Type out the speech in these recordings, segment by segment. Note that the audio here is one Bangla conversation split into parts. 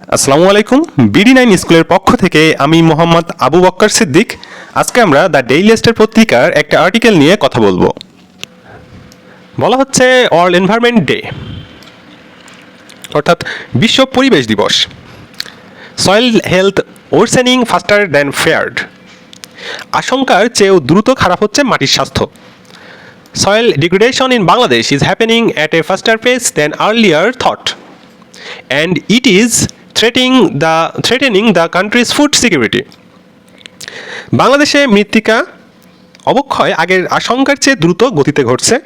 আসসালামু আলাইকুম। বিডি নাইন স্কুলের পক্ষ থেকে আমি মোহাম্মদ আবু বক্কর সিদ্দিক। আজকে আমরা দ্য ডেইলি স্টার পত্রিকার একটা আর্টিকেল নিয়ে কথা বলব। বলা হচ্ছে ওয়ার্ল্ড এনভায়রনমেন্ট ডে, অর্থাৎ বিশ্ব পরিবেশ দিবস। Soil health worsening faster than feared. আশঙ্কার চেয়েও দ্রুত খারাপ হচ্ছে মাটির স্বাস্থ্য। Soil degradation in Bangladesh is happening at a faster pace than earlier thought. And it is threatening the threatening the country's food security. বাংলাদেশে মৃত্তিকা অবক্ষয় আগের আশঙ্কার চেয়ে দ্রুত গতিতে ঘটছে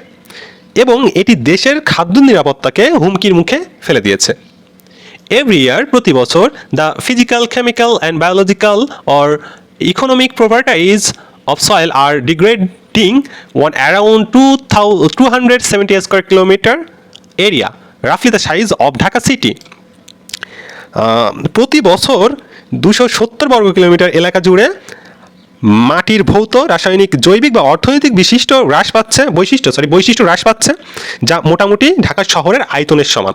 এবং এটি দেশের খাদ্য নিরাপত্তাকে হুমকির মুখে ফেলে দিয়েছে। এভরি ইয়ার প্রতি বছর the physical chemical and biological or economic properties of soil are degrading one around two thou two hundred seventy square kilometre area রাফলি the size of Dhaka city প্রতি বছর দুশো সত্তর বর্গ কিলোমিটার এলাকা জুড়ে মাটির ভৌত, রাসায়নিক, জৈবিক বা অর্থনৈতিক বিশিষ্ট হ্রাস পাচ্ছে, বৈশিষ্ট্য সরি বৈশিষ্ট্য হ্রাস পাচ্ছে, যা মোটামুটি ঢাকা শহরের আয়তনের সমান।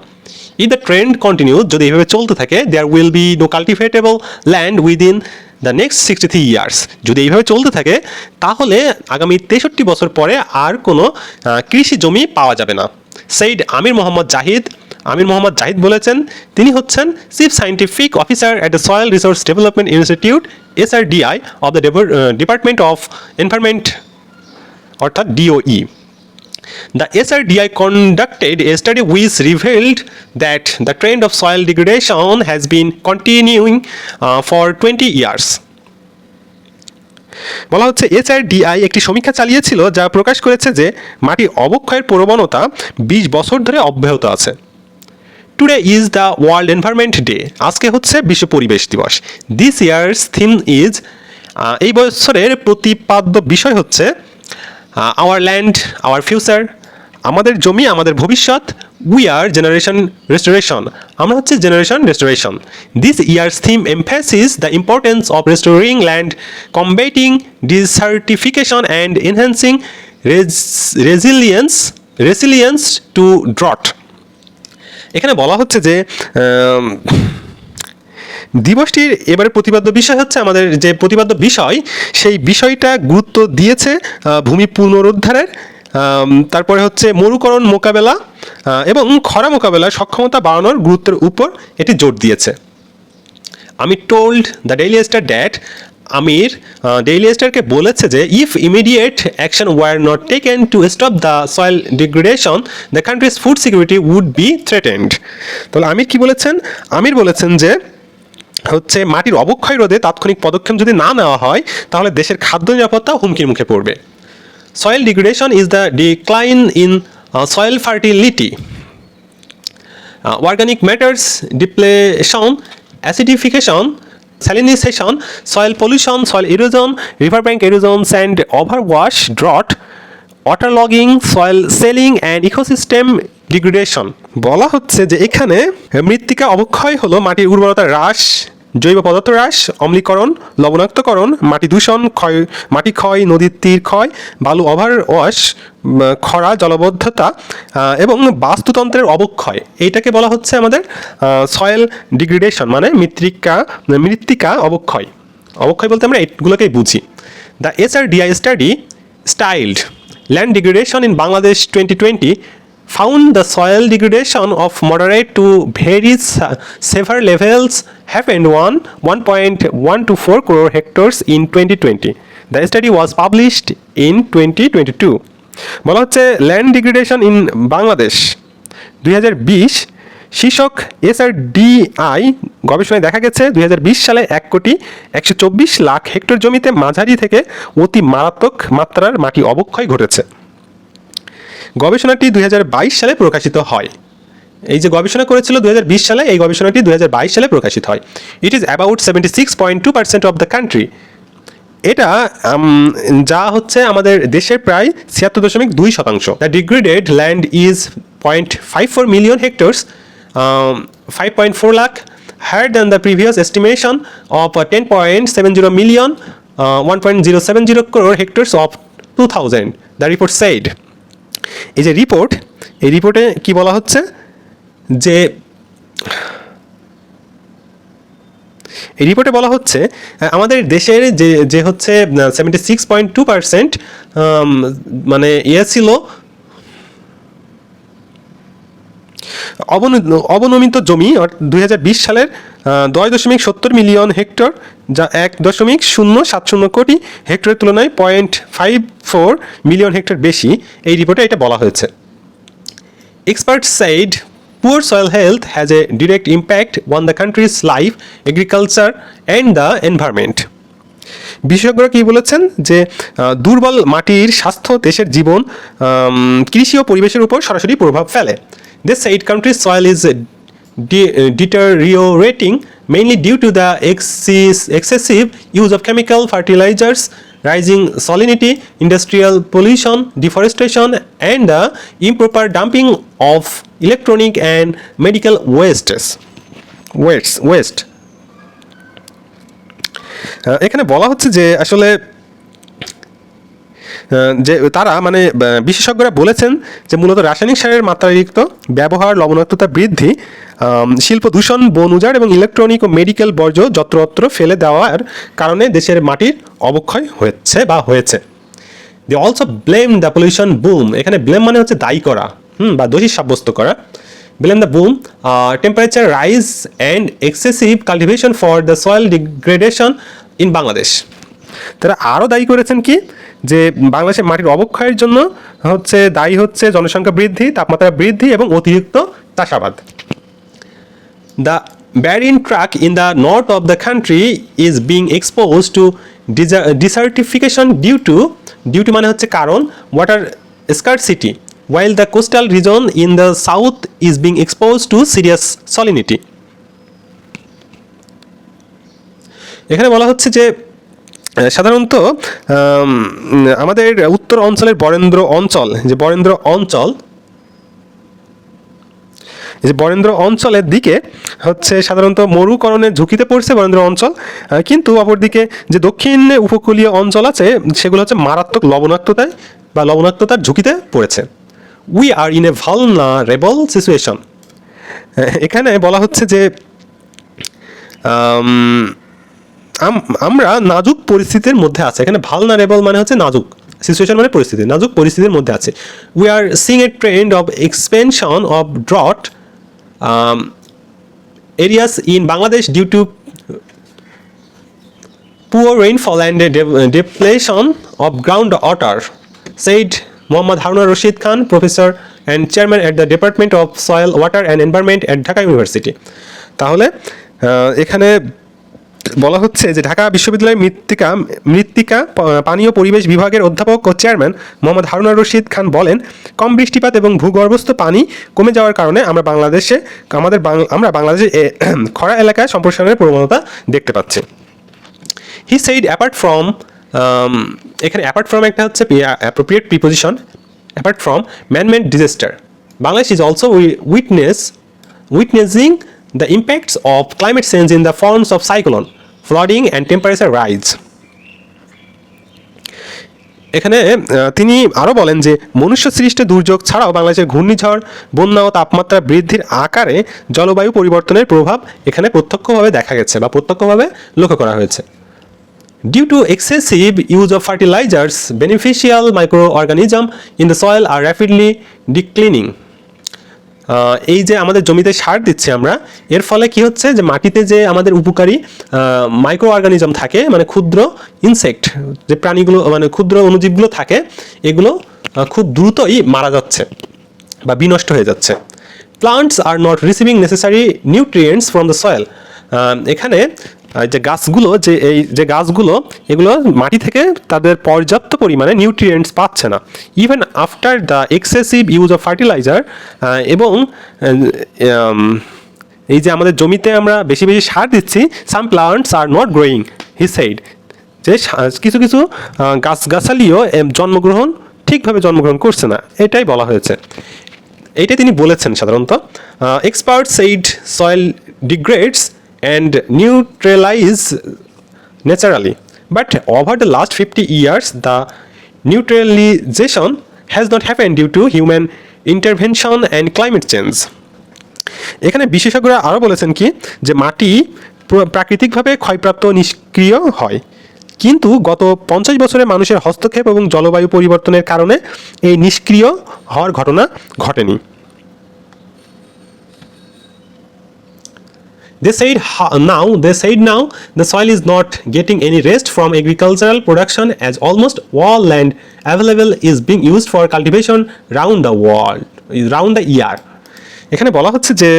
ই দ্য ট্রেন্ড কন্টিনিউ যদি এভাবে চলতে থাকে there will be no cultivable land within the next sixty three years যদি এইভাবে চলতে থাকে, তাহলে আগামী তেষট্টি বছর পরে আর কোনো কৃষি জমি পাওয়া যাবে না। সেইড আমির মোহাম্মদ জাহিদ আমির মোহাম্মদ জাহিদ বলেছেন তিনি হচ্ছেন chief scientific officer at the soil resource development institute S R SRDI of the department of environment অর্থাৎ DOE The SRDI conducted a study which revealed that the trend of soil degradation has been continuing uh, for 20 years. বলা হচ্ছে এসআরডিআই একটি সমীক্ষা চালিয়েছিল যা প্রকাশ করেছে যে মাটি অবক্ষয়ের প্রবণতা বিশ বছর ধরে অব্যাহত আছে। Today is the world environment day আজকে হচ্ছে বিশ্ব পরিবেশ দিবস। দিস ইয়ার্স থিম ইজ এই বছরের প্রতিপাদ্য বিষয় হচ্ছে আওয়ার ল্যান্ড আওয়ার ফিউচার আমাদের জমি, আমাদের ভবিষ্যৎ উই আর জেনারেশন রেস্টোরেশন আমরা হচ্ছে generation restoration this year's theme emphasis the importance of restoring land combating desertification and enhancing resilience resilience to drought এখানে বলা হচ্ছে যে দিবসটির এবারে প্রতিপাদ্য বিষয় হচ্ছে আমাদের যে প্রতিপাদ্য বিষয়, সেই বিষয়টা গুরুত্ব দিয়েছে ভূমি পুনরুদ্ধারের তারপরে হচ্ছে মরুকরণ মোকাবেলা এবং খরা মোকাবেলার সক্ষমতা বাড়ানোর গুরুত্বের উপর এটি জোর দিয়েছে। আমি told the Daily Star that Amir Daily স্টারকে বলেছে যে if immediate action were not taken to stop the soil degradation the country's food security would be threatened তাহলে আমির কি বলেছেন? আমির বলেছেন যে, হচ্ছে মাটির অবক্ষয় রোধে তাৎক্ষণিক পদক্ষেপ যদি না নেওয়া হয়, তাহলে দেশের খাদ্য নিরাপত্তা হুমকির মুখে পড়বে। Soil degradation is the decline in soil fertility uh, organic matters depletion, acidification, salinization, soil pollution, soil erosion, riverbank erosion, sand overwash, drought, waterlogging, soil selling and ecosystem degradation বলা হচ্ছে যে এখানে মৃত্তিকা অবক্ষয় হলো মাটির উর্বরতা হ্রাস জৈব পদার্থ হ্রাস, অম্লীকরণ, লবণাক্তকরণ, মাটি দূষণ, ক্ষয় মাটি ক্ষয়, নদীর তীর ক্ষয়, বালু ওভার ওয়াশ খরা, জলবদ্ধতা এবং বাস্তুতন্ত্রের অবক্ষয়। এইটাকে বলা হচ্ছে আমাদের সয়েল ডিগ্রেডেশন মানে মৃত্তিকা মৃত্তিকা অবক্ষয়। অবক্ষয় বলতে আমরা এগুলোকেই বুঝি। The S R DI study styled land in Bangladesh twenty 2020 found the soil degradation of moderate to very se- severe levels happened on 1.124 crore hectares in 2020. The study was published in 2022. বলা হচ্ছে ল্যান্ড ডিগ্রেডেশন ইন বাংলাদেশ দুই হাজার বিশ শীর্ষক এসআরডিআই গবেষণায় দেখা গেছে, দুই হাজার বিশ সালে এক কোটি একশো চব্বিশ লাখ হেক্টর জমিতে মাঝারি থেকে অতি মারাত্মক মাত্রার মাটি অবক্ষয় ঘটেছে গবেষণাটি দুই হাজার বাইশ সালে প্রকাশিত হয়। এই যে গবেষণা করেছিল দুই হাজার বিশ সালে, এই গবেষণাটি দু হাজার বাইশ সালে প্রকাশিত হয়। It is about seventy six point two percent of the country এটা যা হচ্ছে আমাদের দেশের প্রায় ছিয়াত্তর দশমিক দুই শতাংশ। The degraded land is point five four million hectares five point four lakh higher than the previous estimation of ten point seven zero million one point zero seven zero crore hectares of two thousand the report said এই যে রিপোর্ট এই রিপোর্টে কি বলা হচ্ছে? যে এই রিপোর্টে বলা হচ্ছে আমাদের দেশের যে যে হচ্ছে seventy six point two percent মানে ইয়ে ছিল অবনমিত জমি দুই হাজার বিশ সালের দশ দশমিক সত্তর মিলিয়ন হেক্টর যা এক দশমিক শূন্য সাত শূন্য কোটি হেক্টরের তুলনায় point five four million hectare বেশি এই রিপোর্টে এটা বলা হয়েছে। Expert said poor soil health has a direct impact on the country's life, agriculture, and the environment. বিশেষজ্ঞরা কি বলেছেন? যে দুর্বল মাটির স্বাস্থ্য দেশের জীবন কৃষি ও পরিবেশের উপর সরাসরি প্রভাব ফেলে। This side country's soil is deteriorating mainly due to the excess- excessive use of chemical fertilizers, rising salinity, industrial pollution, deforestation, and the improper dumping of electronic and medical wastes. Waste, waste. এখানে বলা হচ্ছে যে আসলে যে তারা মানে বিশেষজ্ঞরা বলেছেন যে মূলত রাসায়নিক সারের মাত্রাতিরিক্ত ব্যবহার, লবণাক্ততা বৃদ্ধি শিল্প দূষণ, বন উজাড় এবং ইলেকট্রনিক ও মেডিকেল বর্জ্য যত্রতত্র ফেলে দেওয়ার কারণে দেশের মাটির অবক্ষয় হচ্ছে বা হয়েছে। They also blame the pollution boom এখানে ব্লেম মানে হচ্ছে দায়ী করা, হুম, বা দোষী সাব্যস্ত করা। Blame the boom temperature rise and excessive cultivation for the soil degradation in Bangladesh তারা আরও দায়ী করেছেন কি? যে বাংলাদেশে মাটির অবক্ষয়ের জন্য হচ্ছে দায়ী হচ্ছে জনসংখ্যা বৃদ্ধি, তাপমাত্রা বৃদ্ধি এবং অতিরিক্ত চাষাবাদ। The barren tract in the north of the country is being expose to desertification due to due to মানে হচ্ছে কারণ water scarcity while the coastal region in the south is being expose to serious salinity এখানে বলা হচ্ছে যে সাধারণত আমাদের উত্তর অঞ্চলের বরেন্দ্র অঞ্চল, যে বরেন্দ্র অঞ্চল, যে বরেন্দ্র অঞ্চলের দিকে হচ্ছে সাধারণত মরুকরণের ঝুঁকিতে পড়ছে বরেন্দ্র অঞ্চল কিন্তু অপরদিকে যে দক্ষিণ উপকূলীয় অঞ্চল আছে, সেগুলো হচ্ছে মারাত্মক লবণাক্ততায় বা লবণাক্ততার ঝুঁকিতে পড়েছে। We are in a vulnerable situation এখানে বলা হচ্ছে যে আমরা নাজুক পরিস্থিতির মধ্যে আছে। এখানে ভালো না ভালনারেবল মানে হচ্ছে নাজুক। সিচুয়েশন মানে পরিস্থিতি। নাজুক পরিস্থিতির মধ্যে আছে। We are seeing a trend of expansion of drought areas in Bangladesh due to poor rainfall and depletion of ground water said Mohammad Haruna Rashid Khan professor and chairman at the department of soil water and environment at Dhaka university তাহলে এখানে বলা হচ্ছে যে ঢাকা বিশ্ববিদ্যালয়ের মৃত্তিকা মৃত্তিকা পানীয় পরিবেশ বিভাগের অধ্যাপক ও চেয়ারম্যান মোহাম্মদ হারুনা রশিদ খান বলেন, কম বৃষ্টিপাত এবং ভূগর্ভস্থ পানি কমে যাওয়ার কারণে আমরা বাংলাদেশে, আমাদের আমরা বাংলাদেশে খরা এলাকায় সম্প্রসারণের প্রবণতা দেখতে পাচ্ছি। হি সেইড অ্যাপার্ট ফ্রম এখানে অ্যাপার্ট ফ্রম একটা হচ্ছে appropriate preposition apart from manmade disaster Bangladesh is also witness witnessing the impacts of climate change in the forms of cyclone flooding and temperature rise এখানে তিনি আরও বলেন যে মনুষ্য সৃষ্ট দুর্যোগ ছাড়াও বাংলাদেশের ঘূর্ণিঝড় বন্যা ও তাপমাত্রা বৃদ্ধির আকারে জলবায়ু পরিবর্তনের প্রভাব এখানে প্রত্যক্ষভাবে দেখা গেছে বা প্রত্যক্ষভাবে লক্ষ্য করা হয়েছে Due to excessive use of fertilizers, beneficial microorganisms in the soil are rapidly declining. এই যে আমাদের জমিতে সার দিচ্ছি আমরা, এর ফলে কি হচ্ছে যে মাটিতে যে আমাদের উপকারী মাইক্রো অর্গানিজম থাকে মানে ক্ষুদ্র ইনসেক্ট যে প্রাণীগুলো মানে ক্ষুদ্র অণুজীবগুলো থাকে, এগুলো খুব দ্রুতই মারা যাচ্ছে বা বিনষ্ট হয়ে যাচ্ছে। Plants are not receiving necessary nutrients from the soil এখানে যে গাছগুলো, যে এই যে গাছগুলো, এগুলো মাটি থেকে তাদের পর্যাপ্ত পরিমাণে নিউট্রিয়েন্টস পাচ্ছে না। Even after the excessive use of fertiliser এবং এই যে আমাদের জমিতে আমরা বেশি বেশি সার দিচ্ছি some plants are not growing he said যে কিছু কিছু গাছগাছালিও জন্মগ্রহণ ঠিকভাবে জন্মগ্রহণ করছে না, এটাই বলা হয়েছে। এইটাই তিনি বলেছেন সাধারণত। Expert said soil degrades and neutralise naturally but over the last fifty years the neutralisation has not happen due to human intervention and climate change এখানে বিশেষজ্ঞরা আরও বলেছেন কি, যে মাটি প্রাকৃতিকভাবে ক্ষয়প্রাপ্ত নিষ্ক্রিয় হয়। কিন্তু গত পঞ্চাশ বছরে মানুষের হস্তক্ষেপ এবং জলবায়ু পরিবর্তনের কারণে এই নিষ্ক্রিয় হওয়ার ঘটনা ঘটেনি। They said now they said now the soil is not getting any rest from agricultural production as almost all land available is being used for cultivation round the world round the year এখানে বলা হচ্ছে যে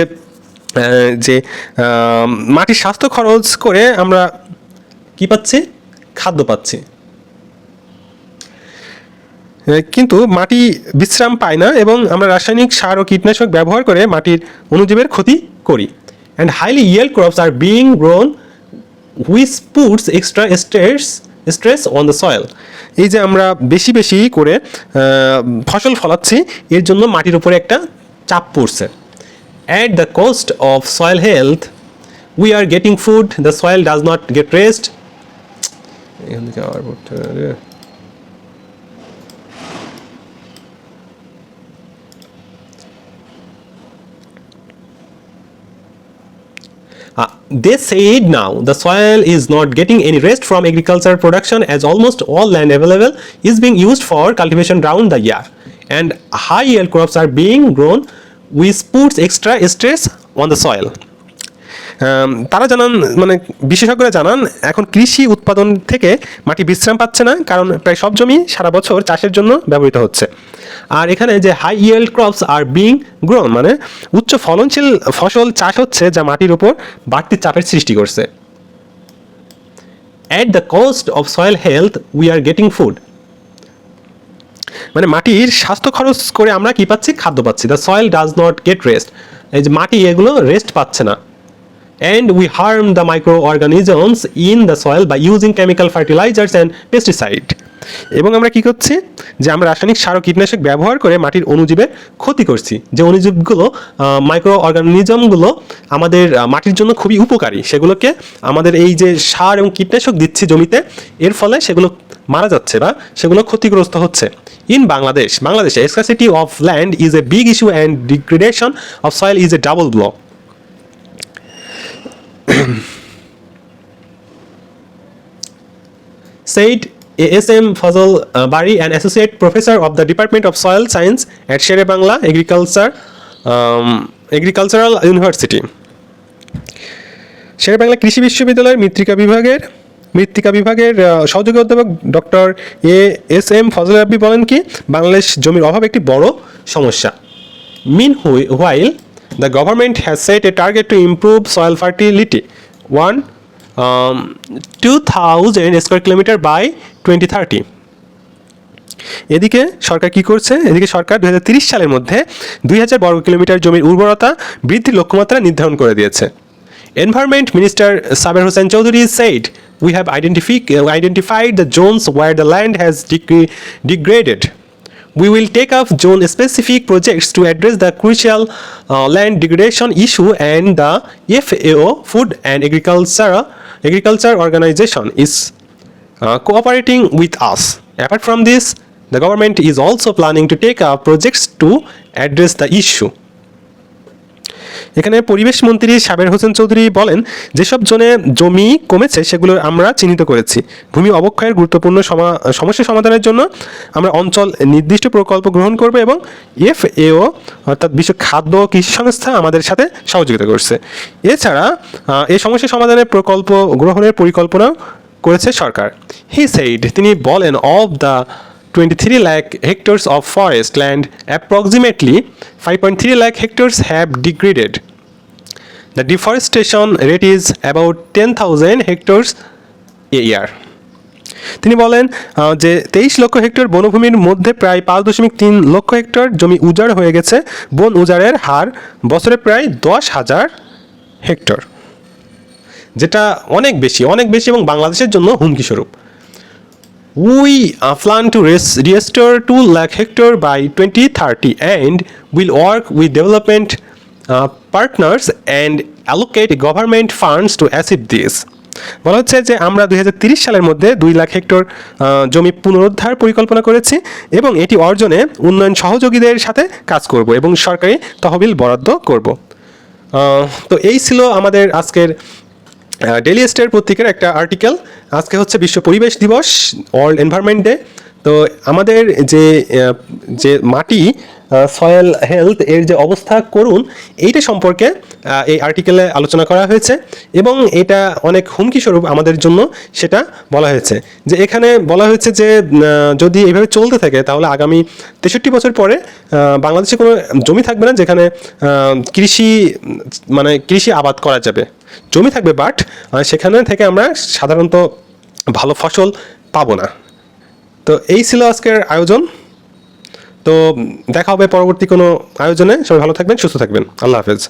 যে মাটির স্বাস্থ্য খরচ করে আমরা কি পাচ্ছি খাদ্য পাচ্ছি কিন্তু মাটি বিশ্রাম পায় না এবং আমরা রাসায়নিক সার ও কীটনাশক ব্যবহার করে মাটির অণুজীবের ক্ষতি করি and highly yield crops are being grown which puts extra stress stress on the soil এই যে আমরা বেশি বেশি করে ফসল ফলাচ্ছি, এর জন্য মাটির উপরে একটা চাপ পড়ছে। At the cost of soil health we are getting food the soil does not get rest পড়তে হবে রে। Uh, they said now the soil is not getting any rest from agricultural production as almost all land available is being used for cultivation round the year and high yield crops are being grown which puts extra stress on the soil তারা জানান মানে বিশেষজ্ঞরা জানান এখন কৃষি উৎপাদন থেকে মাটি বিশ্রাম পাচ্ছে না কারণ প্রায় সব জমি সারা বছর চাষের জন্য ব্যবহৃত হচ্ছে আর এখানে যে high yield crops are being grown মানে উচ্চ ফলনশীল ফসল চাষ হচ্ছে যা মাটির উপর বাড়তি চাপের সৃষ্টি করছে। At the cost of soil health we are getting food মানে মাটির স্বাস্থ্য খরচ করে আমরা কি পাচ্ছি? খাদ্য পাচ্ছি। The soil does not get rest এই যে মাটি, এগুলো রেস্ট পাচ্ছে না। And we harm the microorganisms in the soil by using chemical fertilizers and pesticide. এবং আমরা কি করছি? যে আমরা রাসায়নিক সার ও কীটনাশক ব্যবহার করে মাটির অণুজীবের ক্ষতি করছি। যে অণুজীবগুলো মাইক্রো অর্গানিজমগুলো আমাদের মাটির জন্য খুবই উপকারী। সেগুলোকে আমাদের এই যে সার এবং কীটনাশক দিচ্ছি জমিতে, এর ফলে সেগুলো মারা যাচ্ছে বা সেগুলো ক্ষতিগ্রস্ত হচ্ছে। ইন বাংলাদেশ বাংলাদেশে scarcity of land is a big issue and degradation of soil is a double blow said ASM Fazal uh, Bari, an associate professor of the Department of Soil Science at Shere Bangla Agriculture um, Agricultural University. Shere Bangla কৃষি বিশ্ববিদ্যালয়ের মৃত্তিকা বিভাগের মৃত্তিকা বিভাগের সহযোগী অধ্যাপক doctor A S M Fazal Rabbi বলেন কি বাংলাদেশ জমির অভাব একটি বড় সমস্যা meanwhile the government has set a target to improve soil fertility one two thousand square kilometre by twenty thirty এদিকে সরকার কি করছে? এদিকে সরকার দু সালের মধ্যে দুই হাজার বর্গ কিলোমিটার জমির উর্বরতা বৃদ্ধির লক্ষ্যমাত্রা নির্ধারণ করে দিয়েছে। Environment minister Saber Hossain Chowdhury said we have identified, identified the zones where the land has deg- degraded. We will take up zone specific projects to address the crucial uh, land degradation issue and the FAO Food and Agriculture Agriculture Organization is uh, cooperating with us. Apart from this, the government is also planning to take up projects to address the issue. এখানে পরিবেশ মন্ত্রী সাবের হোসেন চৌধুরী বলেন, যেসব জোনে জমি কমেছে সেগুলো আমরা চিহ্নিত করেছি। ভূমি অবক্ষয়ের গুরুত্বপূর্ণ সমা- সমস্যা সমাধানের জন্য আমরা অঞ্চল নির্দিষ্ট প্রকল্প গ্রহণ করব এবং এফএও, অর্থাৎ বিশ্ব খাদ্য কৃষি সংস্থা আমাদের সাথে সহযোগিতা করছে। এছাড়া এই সমস্যা সমাধানের প্রকল্প গ্রহণের পরিকল্পনা করেছে সরকার। হি সেইড, তিনি বলেন of the 23 lakh hectares of forest land, approximately 5.3 lakh hectares have degraded. The deforestation rate is about 10,000 hectares a year. তিনি বলেন যে তেইশ লক্ষ হেক্টর বনভূমির মধ্যে প্রায় পাঁচ দশমিক তিন লক্ষ হেক্টর জমি উজাড় হয়ে গেছে বন উজাড়ের হার বছরে প্রায় দশ হাজার হেক্টর যেটা অনেক বেশি অনেক বেশি এবং বাংলাদেশের জন্য হুমকি স্বরূপ We uh, plan to res- restore 2 lakh hectare by 2030 and will work with development uh, partners and allocate government funds to achieve this. বলা হচ্ছে যে আমরা দুই সালের মধ্যে দুই লাখ হেক্টর জমি পুনরুদ্ধার পরিকল্পনা করেছি এবং এটি অর্জনে উন্নয়ন সহযোগীদের সাথে কাজ করব এবং সরকারি তহবিল বরাদ্দ করব তো এই ছিল আমাদের আজকের ডেলি স্টার পত্রিকার একটা আর্টিকেল আজকে হচ্ছে বিশ্ব পরিবেশ দিবস ওয়ার্ল্ড এনভায়রনমেন্ট ডে তো আমাদের যে যে মাটি সয়েল হেলথ এর যে অবস্থা করুন, এইটা সম্পর্কে এই আর্টিকেলে আলোচনা করা হয়েছে এবং এটা অনেক হুমকি স্বরূপ আমাদের জন্য সেটা বলা হয়েছে। যে এখানে বলা হয়েছে যে যদি এইভাবে চলতে থাকে, তাহলে আগামী তেষট্টি বছর পরে বাংলাদেশে কোনো জমি থাকবে না যেখানে কৃষি মানে কৃষি আবাদ করা যাবে। জমি থাকবে বাট সেখানে থেকে আমরা সাধারণত ভালো ফসল পাবো না। তো এই ছিল আজকের আয়োজন। তো দেখা হবে পরবর্তী কোনো আয়োজনে। সবাই ভালো থাকবেন, সুস্থ থাকবেন। আল্লাহ হাফেজ।